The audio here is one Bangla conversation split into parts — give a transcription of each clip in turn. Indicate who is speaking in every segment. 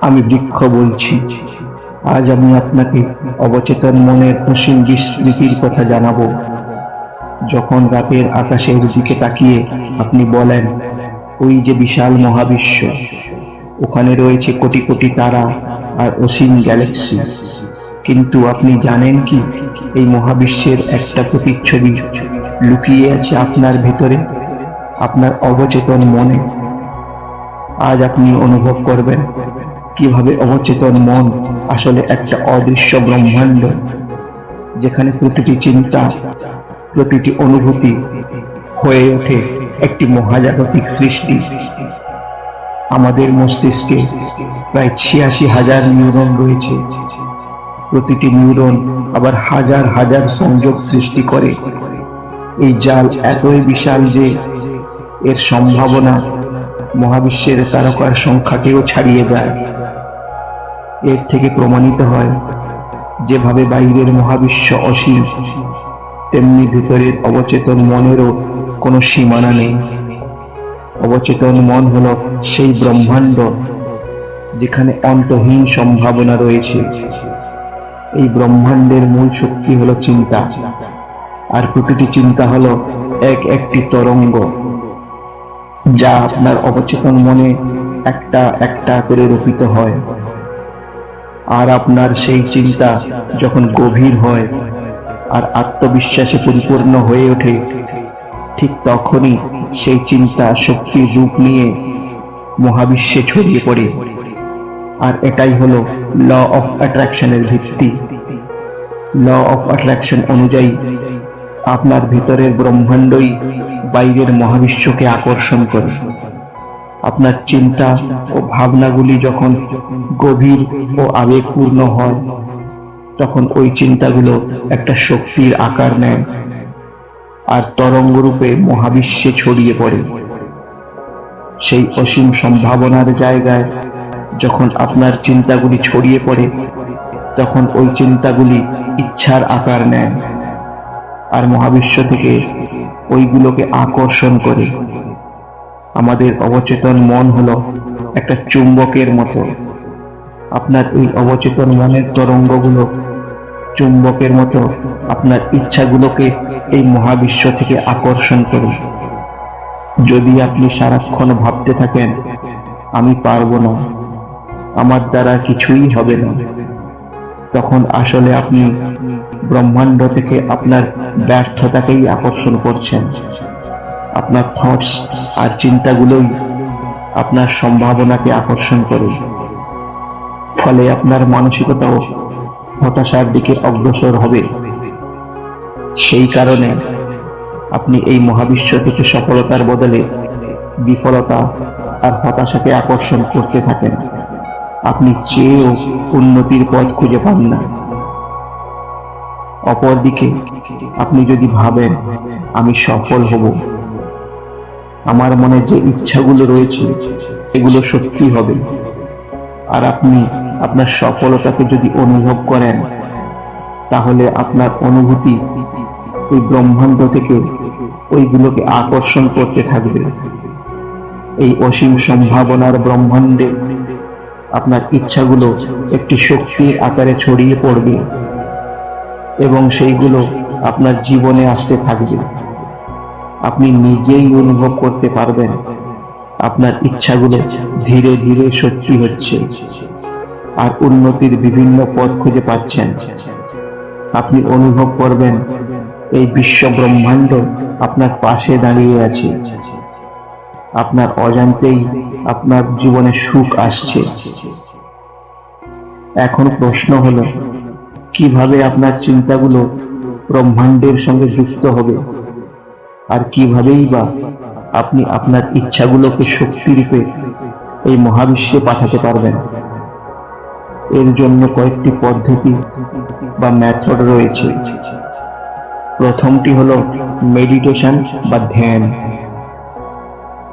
Speaker 1: আমি বৃক্ষ বলছি। আজ আমি আপনাকে অবচেতন মনের অসীম বিস্মৃতির কথা জানাব। যখন রাতের আকাশের দিকে তাকিয়ে আপনি বলেন, ওই যে বিশাল মহাবিশ্ব, ওখানে রয়েছে কোটি কোটি তারা আর অসীম গ্যালাক্সি। কিন্তু আপনি জানেন কি, এই মহাবিশ্বের একটা প্রতিচ্ছবি লুকিয়ে আছে আপনার ভিতরে, আপনার অবচেতন মনে। আজ আপনি অনুভব করবেন কীভাবে অবচেতন মন আসলে একটা অদৃশ্য ব্রহ্মাণ্ড, যেখানে প্রতিটি চিন্তা, প্রতিটি অনুভূতি হয়ে ওঠে একটি মহাজাগতিক সৃষ্টি। আমাদের মস্তিষ্কে প্রায় ছিয়াশি হাজার নিউরন রয়েছে। প্রতিটি নিউরন আবার হাজার হাজার সংযোগ সৃষ্টি করে। এই জাল এতই বিশাল যে এর সম্ভাবনা মহাবিশ্বের তারকার সংখ্যাকেও ছাড়িয়ে যায় এর থেকে প্রমাণিত হয়, যেভাবে বাইরের মহাবিশ্ব অসীম, তেমনি ভিতরের অবচেতন মনেরও কোনো সীমানা নেই। অবচেতন মন হল সেই ব্রহ্মাণ্ড যেখানে অন্তহীন সম্ভাবনা রয়েছে। এই ব্রহ্মাণ্ডের মূল শক্তি হলো চিন্তা, আর প্রতিটি চিন্তা হলো এক একটি তরঙ্গ, যা আপনার অবচেতন মনে একটা একটা করে রূপিত হয়। আর আপনার সেই চিন্তা যখন গভীর হয় আর আত্মবিশ্বাসে পরিপূর্ণ হয়ে ওঠে, ঠিক তখনই সেই চিন্তা শক্তির রূপ নিয়ে মহাবিশ্বে ছড়িয়ে পড়ে। আর এটাই হলো ল অফ অ্যাট্রাকশনের ভিত্তি। ল অফ অ্যাট্রাকশন অনুযায়ী আপনার ভিতরের ব্রহ্মাণ্ডই বাইরের মহাবিশ্বকে আকর্ষণ করে। আপনার চিন্তা ও ভাবনাগুলি যখন গভীর ও আবেগপূর্ণ হয়, তখন ওই চিন্তাগুলো একটা শক্তির আকার নেয় আর তরঙ্গরূপে মহাবিশ্বে ছড়িয়ে পড়ে। সেই অসীম সম্ভাবনার জায়গায় যখন আপনার চিন্তাগুলি ছড়িয়ে পড়ে, তখন ওই চিন্তাগুলি ইচ্ছার আকার নেয় আর মহাবিশ্ব থেকে ওইগুলোকে আকর্ষণ করে। আমাদের অবচেতন মন হলো একটা চুম্বকের মতো। আপনার এই অবচেতন মনের তরঙ্গগুলো চুম্বকের মতো আপনার ইচ্ছাগুলোকে এই মহাবিশ্ব থেকে আকর্ষণ করে যদি আপনি সারাক্ষণ ভাবতে থাকেন, আমি পারব না, আমার দ্বারা কিছুই হবে না, তখন আসলে আপনি ব্রহ্মাণ্ড থেকে আপনার ব্যর্থতাকেই আকর্ষণ করছেন। আপনার থটস আর চিন্তাগুলোই আপনার সম্ভাবনাকে আকর্ষণ করে ফলে আপনার মানসিকতাও হতাশার দিকে অগ্রসর হবে। সেই কারণে আপনি এই মহাবিশ্ব থেকে সফলতার বদলে বিফলতা আর হতাশাকে আকর্ষণ করতে থাকেন। আপনি চেয়েও উন্নতির পথ খুঁজে পান না। অপরদিকে আপনি যদি ভাবেন, আমি সফল হব। আমার মনে যে ইচ্ছাগুলো রয়েছে, এগুলো সত্যি হবে। আর আপনি আপনার সফলতাকে যদি অনুভব করেন, তাহলে আপনার অনুভূতি ওই ব্রহ্মাণ্ড থেকে ওইগুলোকে আকর্ষণ করতে থাকবে। এই অসীম সম্ভাবনার ব্রহ্মাণ্ডে আপনার ইচ্ছাগুলো একটি শক্তির আকারে ছড়িয়ে পড়বে এবং সেইগুলো আপনার জীবনে আসতে থাকবে। আপনি নিজেই অনুভব করতে পারবেন। আপনার ইচ্ছাগুলো ধীরে ধীরে সত্যি হচ্ছে। আর উন্নতির বিভিন্ন পথ খুঁজে পাচ্ছেন। আপনি অনুভব করবেন, এই বিশ্ব ব্রহ্মাণ্ড আপনার পাশে দাঁড়িয়ে আছে। আপনার অজান্তেই আপনার জীবনে সুখ আসছে। এখন প্রশ্ন হলো, কীভাবে আপনার চিন্তাগুলো ব্রহ্মাণ্ডের সঙ্গে যুক্ত হবে? আর কিভাবেই বা আপনি আপনার ইচ্ছাগুলোকে শক্তিরূপে এই মহাবিশ্বে পাঠাতে পারবেন। এর জন্য কয়েকটি পদ্ধতি বা মেথড রয়েছে। প্রথমটি হল মেডিটেশন বা ধ্যান।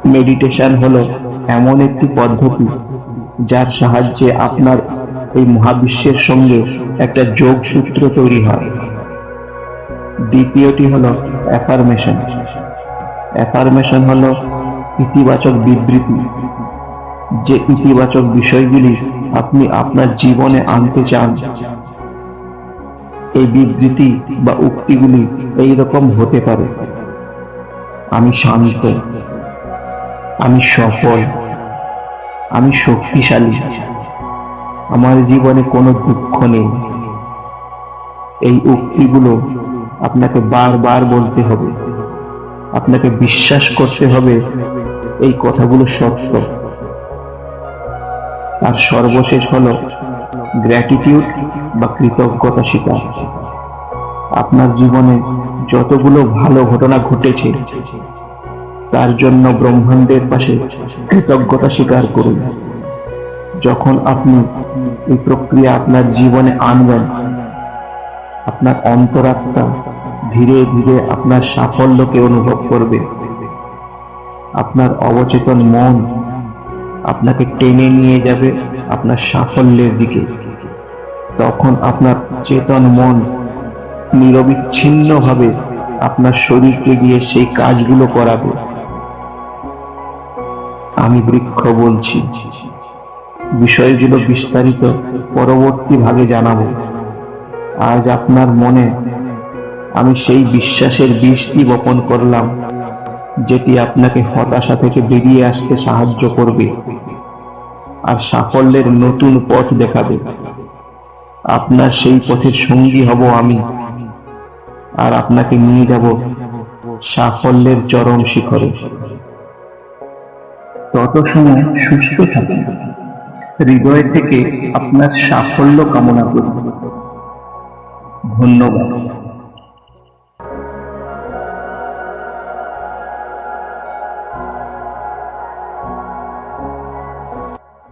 Speaker 1: মেডিটেশন হলো এমন একটি পদ্ধতি যার সাহায্যে আপনার এই মহাবিশ্বের সঙ্গে একটা যোগসূত্র তৈরি হয়। দ্বিতীয়টি হলো অ্যাফার্মেশন অ্যাফার্মেশন হলো ইতিবাচক বিবৃতি। যে ইতিবাচক বিষয়গুলি আপনি আপনার জীবনে আনতে চান, এই বিবৃতি বা উক্তিগুলি এই রকম হতে পারে। আমি শান্ত, আমি সফল, আমি শক্তিশালী, আমার জীবনে কোনো দুঃখ নেই। এই উক্তিগুলো আপনাকে বারবার বলতে হবে, আপনাকে বিশ্বাস করতে হবে, এই কথাগুলো সত্য। আর সর্বশেষ হলো গ্র্যাটিটিউড বা কৃতজ্ঞতা স্বীকার। আপনার জীবনে যতগুলো ভালো ঘটনা ঘটেছে, তার জন্য ব্রহ্মাণ্ডের পাশে কৃতজ্ঞতা স্বীকার করুন। যখন আপনি এই প্রক্রিয়া আপনার জীবনে আনবেন, আপনার অন্তরাত্মা ধীরে ধীরে আপনার সাফল্যকে অনুভব করবে। আপনার অবচেতন মন আপনাকে টেনে নিয়ে যাবে আপনার সাফল্যের দিকে। তখন আপনার চেতন মন নিরবিচ্ছিন্নভাবে আপনার শরীরকে গিয়ে সেই কাজগুলো করাবে। আমি বৃক্ষ বলছি, বিষয়গুলো বিস্তারিত পরবর্তী ভাগে জানাব। আজ আপনার মনে আমি সেই বিশ্বাসের বীজটি বপন করলাম, যেটি আপনাকে হতাশা থেকে বেরিয়ে আসতে সাহায্য করবে আর সাফল্যের নতুন পথ দেখাবে। আপনার সেই পথের সঙ্গী হব আমি আর আপনাকে নিয়ে যাব সাফল্যের চরম শিখরে। তত সময় সুস্থ থাকুন। হৃদয় থেকে আপনার সাফল্য কামনা করি ধন্যবাদ।